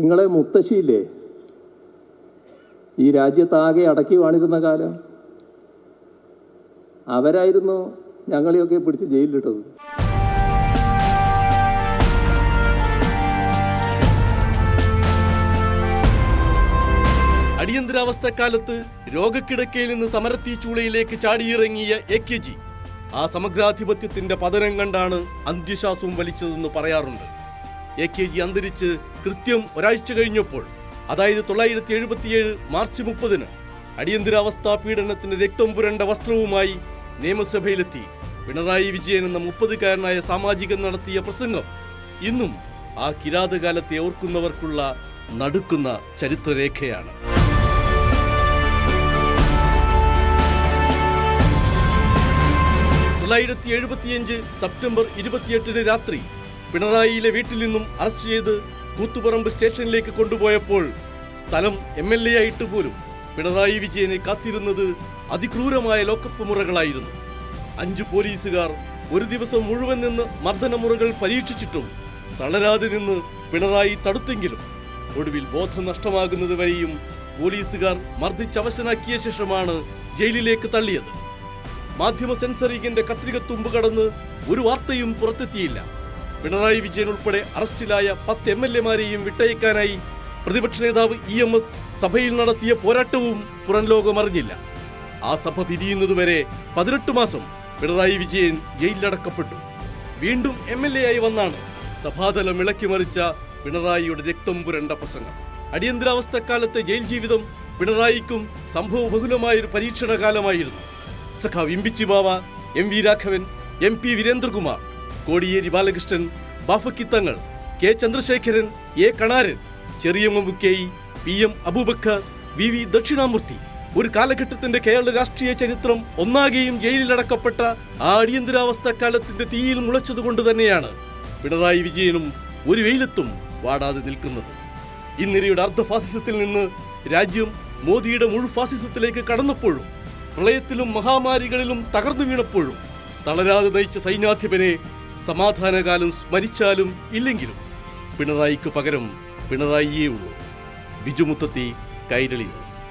നിങ്ങളെ മുത്തശ്ശിയില്ലേ? ഈ രാജ്യത്താകെ അടക്കി വാണിരുന്ന കാലം. അവരായിരുന്നു ഞങ്ങളെയൊക്കെ പിടിച്ച് ജയിലിലിട്ടത്. അടിയന്തരാവസ്ഥക്കാലത്ത് രോഗക്കിടക്കയിൽ നിന്ന് സമരത്തീ ചൂളയിലേക്ക് ചാടിയിറങ്ങിയ എ കെ ജി ആ സമഗ്രാധിപത്യത്തിന്റെ പതനം കണ്ടാണ് അന്ത്യശ്വാസവും വലിച്ചതെന്ന് പറയാറുണ്ട്. എ കെ ജി അന്തരിച്ച് കൃത്യം ഒരാഴ്ച കഴിഞ്ഞപ്പോൾ അതായത് തൊള്ളായിരത്തി എഴുപത്തിയേഴ് മാർച്ച് മുപ്പതിന് അടിയന്തരാവസ്ഥാ പീഡനത്തിന് രക്തം പുരണ്ട വസ്ത്രവുമായി നിയമസഭയിലെത്തി. പിണറായി വിജയൻ എന്ന മുപ്പതുകാരനായ സാമാജികൻ നടത്തിയ പ്രസംഗം ഇന്നും ആ കിരാതകാലത്തെ ഓർക്കുന്നവർക്കുള്ള നടുക്കുന്ന ചരിത്രരേഖയാണ്. തൊള്ളായിരത്തി എഴുപത്തിയഞ്ച് സെപ്റ്റംബർ ഇരുപത്തിയെട്ടിന് രാത്രി പിണറായിയിലെ വീട്ടിൽ നിന്നും അറസ്റ്റ് ചെയ്ത് കൂത്തുപറമ്പ് സ്റ്റേഷനിലേക്ക് കൊണ്ടുപോയപ്പോൾ സ്ഥലം എം എൽ എ ആയിട്ട് പോലും പിണറായി വിജയനെ കാത്തിരുന്നത് അതിക്രൂരമായ ലോക്കപ്പ് മുറകളായിരുന്നു. അഞ്ചു പോലീസുകാർ ഒരു ദിവസം മുഴുവൻ നിന്ന് മർദ്ദനമുറകൾ പരീക്ഷിച്ചിട്ടും തളരാതെ നിന്ന് പിണറായി തടുത്തെങ്കിലും ഒടുവിൽ ബോധം നഷ്ടമാകുന്നത് വരെയും പോലീസുകാർ മർദ്ദിച്ചവശനാക്കിയ ശേഷമാണ് ജയിലിലേക്ക് തള്ളിയത്. മാധ്യമ സെൻസറിങ്ങിന്റെ കത്രിക തുമ്പ് കടന്ന് ഒരു വാർത്തയും പുറത്തെത്തിയില്ല. പിണറായി വിജയൻ ഉൾപ്പെടെ അറസ്റ്റിലായ പത്ത് എം എൽ എമാരെയും വിട്ടയക്കാനായി പ്രതിപക്ഷ നേതാവ് ഇ എം എസ് സഭയിൽ നടത്തിയ പോരാട്ടവും പുറം ലോകം അറിഞ്ഞില്ല. ആ സഭ പിരിയുന്നതുവരെ പതിനെട്ട് മാസം പിണറായി വിജയൻ ജയിലിലടക്കപ്പെട്ടു. വീണ്ടും എം എൽ എ ആയി വന്നാണ് സഭാതലം ഇളക്കി മറിച്ച പിണറായിയുടെ രക്തം പുരണ്ട പ്രസംഗം. അടിയന്തരാവസ്ഥക്കാലത്തെ ജയിൽ ജീവിതം പിണറായിക്കും സംഭവബഹുലമായൊരു പരീക്ഷണ കാലമായിരുന്നു സഖാവ് Imbichi Bava M V Raghavan M P Veerendrakumar Kodiyeri Balakrishnan Bafakhy Thangal K Chandrasekharan A Kanaran Cheriyamma Mukkeyi P M Aboobacker V V Dakshinamurthy. ഒരു കാലഘട്ടത്തിന്റെ കേരള രാഷ്ട്രീയ ചരിത്രം ഒന്നാകെയും ജയിലിലടക്കപ്പെട്ട ആ അടിയന്തരാവസ്ഥ കാലത്തിന്റെ തീയിൽ മുളച്ചതുകൊണ്ട് തന്നെയാണ് പിണറായി വിജയനും ഒരു വെയിലത്തും വാടാതെ നിൽക്കുന്നത്. ഇന്ദിരയുടെ അർദ്ധ ഫാസിസത്തിൽ നിന്ന് രാജ്യം മോദിയുടെ മുഴു ഫാസിസത്തിലേക്ക് കടന്നപ്പോഴും പ്രളയത്തിലും മഹാമാരികളിലും തകർന്നു വീണപ്പോഴും തളരാതെ നയിച്ച സൈന്യാധിപനെ സമാധാനകാലം സ്മരിച്ചാലും ഇല്ലെങ്കിലും പിണറായിക്ക് പകരം പിണറായിയേ ഉള്ളൂ. ബിജുമുത്തത്തി കൈരളി ന്യൂസ്.